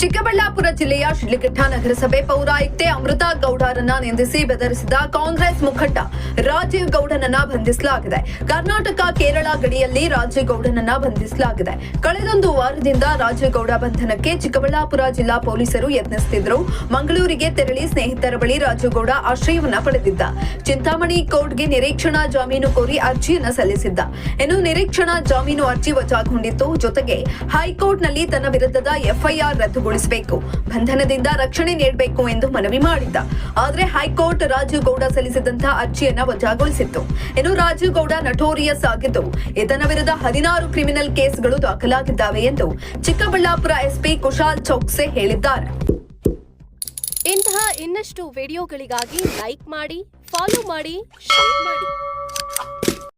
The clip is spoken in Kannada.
ಚಿಕ್ಕಬಳ್ಳಾಪುರ ಜಿಲ್ಲೆಯ ಶಿಡ್ಲಘಟ್ಟ ನಗರಸಭೆ ಪೌರಾಯುಕ್ತೆ ಅಮೃತಾ ಗೌಡರನ್ನ ನಿಂದಿಸಿ ಬೆದರಿಸಿದ ಕಾಂಗ್ರೆಸ್ ಮುಖಂಡ ರಾಜೀವ್ ಗೌಡನನ್ನ ಬಂಧಿಸಲಾಗಿದೆ. ಕರ್ನಾಟಕ ಕೇರಳ ಗಡಿಯಲ್ಲಿ ರಾಜೀವ್ ಗೌಡನನ್ನ ಬಂಧಿಸಲಾಗಿದೆ. ಕಳೆದೊಂದು ವಾರದಿಂದ ರಾಜೀವ್ ಗೌಡ ಬಂಧನಕ್ಕೆ ಚಿಕ್ಕಬಳ್ಳಾಪುರ ಜಿಲ್ಲಾ ಪೊಲೀಸರು ಯತ್ನಿಸುತ್ತಿದ್ದರು ಮಂಗಳೂರಿಗೆ ತೆರಳಿ ಸ್ನೇಹಿತರ ಬಳಿ ರಾಜೀವ್ ಗೌಡ ಆಶ್ರಯವನ್ನ ಪಡೆದಿದ್ದ. ಚಿಂತಾಮಣಿ ಕೋರ್ಟ್ಗೆ ನಿರೀಕ್ಷಣಾ ಜಾಮೀನು ಕೋರಿ ಅರ್ಜಿಯನ್ನ ಸಲ್ಲಿಸಿದ್ದ. ಇನ್ನು ನಿರೀಕ್ಷಣಾ ಜಾಮೀನು ಅರ್ಜಿ ವಜಾಗೊಂಡಿತ್ತು. ಜೊತೆಗೆ ಹೈಕೋರ್ಟ್ನಲ್ಲಿ ತನ್ನ ವಿರುದ್ಧದ ಎಫ್ಐಆರ್ ರದ್ದುಗೊಳಿಸಬೇಕು ಬಂಧನದಿಂದ ರಕ್ಷಣೆ ನೀಡಬೇಕು ಎಂದು ಮನವಿ ಮಾಡಿದ್ದ. ಆದರೆ ಹೈಕೋರ್ಟ್ ರಾಜೀವ್ ಗೌಡ ಸಲ್ಲಿಸಿದಂತಹ ಅರ್ಜಿಯನ್ನ ವಜಾಗೊಳಿಸಿತ್ತು. ಇನ್ನು ರಾಜೀವ್ ಗೌಡ ನಟೋರಿಯಸ್ ಆಗಿದ್ದು ಈತನ ವಿರುದ್ಧ ಹದಿನಾರು ಕ್ರಿಮಿನಲ್ ಕೇಸ್ಗಳು ದಾಖಲಾಗಿದ್ದಾವೆ ಎಂದು ಚಿಕ್ಕಬಳ್ಳಾಪುರ ಎಸ್ಪಿ ಕುಶಾಲ್ ಚೌಕ್ಸೆ ಹೇಳಿದ್ದಾರೆ. ಇಂತಹ ಇನ್ನಷ್ಟು ವಿಡಿಯೋಗಳಿಗಾಗಿ ಲೈಕ್ ಮಾಡಿ, ಫಾಲೋ ಮಾಡಿ, ಶೇರ್ ಮಾಡಿ.